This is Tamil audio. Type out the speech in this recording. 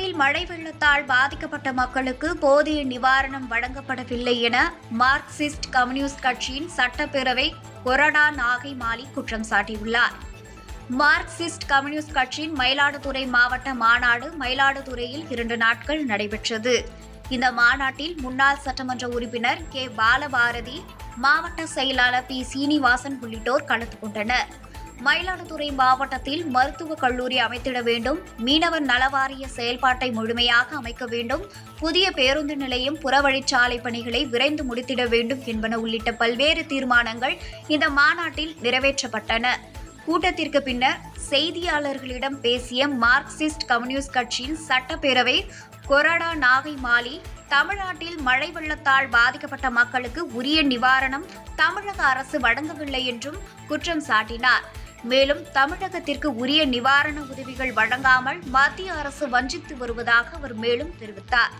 தமிழகத்தில் மழை வெள்ளத்தால் பாதிக்கப்பட்ட மக்களுக்கு போதிய நிவாரணம் வழங்கப்படவில்லை என மார்க்சிஸ்ட் கம்யூனிஸ்ட் கட்சியின் சட்டப்பேரவை கொரடா நாகை மாலி குற்றம் சாட்டியுள்ளார். மார்க்சிஸ்ட் கம்யூனிஸ்ட் கட்சியின் மயிலாடுதுறை மாவட்ட மாநாடு மயிலாடுதுறையில் இரண்டு நாட்கள் நடைபெற்றது. இந்த மாநாட்டில் முன்னாள் சட்டமன்ற உறுப்பினர் கே. பாலபாரதி மாவட்ட செயலாளர் பி. சீனிவாசன் உள்ளிட்டோர் கலந்து கொண்டனர். மயிலாடுதுறை மாவட்டத்தில் மருத்துவக் கல்லூரி அமைத்திட வேண்டும். மீனவர் நலவாரிய செயல்பாட்டை முழுமையாக அமைக்க வேண்டும். புதிய பேருந்து நிலையம் புறவழிச்சாலை பணிகளை விரைந்து முடித்திட வேண்டும் என்பன உள்ளிட்ட பல்வேறு தீர்மானங்கள் இந்த மாநாட்டில் நிறைவேற்றப்பட்டன. கூட்டத்திற்கு பின்னர் செய்தியாளர்களிடம் பேசிய மார்க்சிஸ்ட் கம்யூனிஸ்ட் கட்சியின் சட்டப்பேரவை கொரடா நாகை மாலி தமிழ்நாட்டில் மழை வெள்ளத்தால் பாதிக்கப்பட்ட மக்களுக்கு உரிய நிவாரணம் தமிழக அரசு வழங்கவில்லை என்றும் குற்றம் சாட்டினார். மேலும் தமிழகத்திற்கு உரிய நிவாரண உதவிகள் வழங்காமல் மத்திய அரசு வஞ்சித்து வருவதாக அவர் மேலும் தெரிவித்தார்.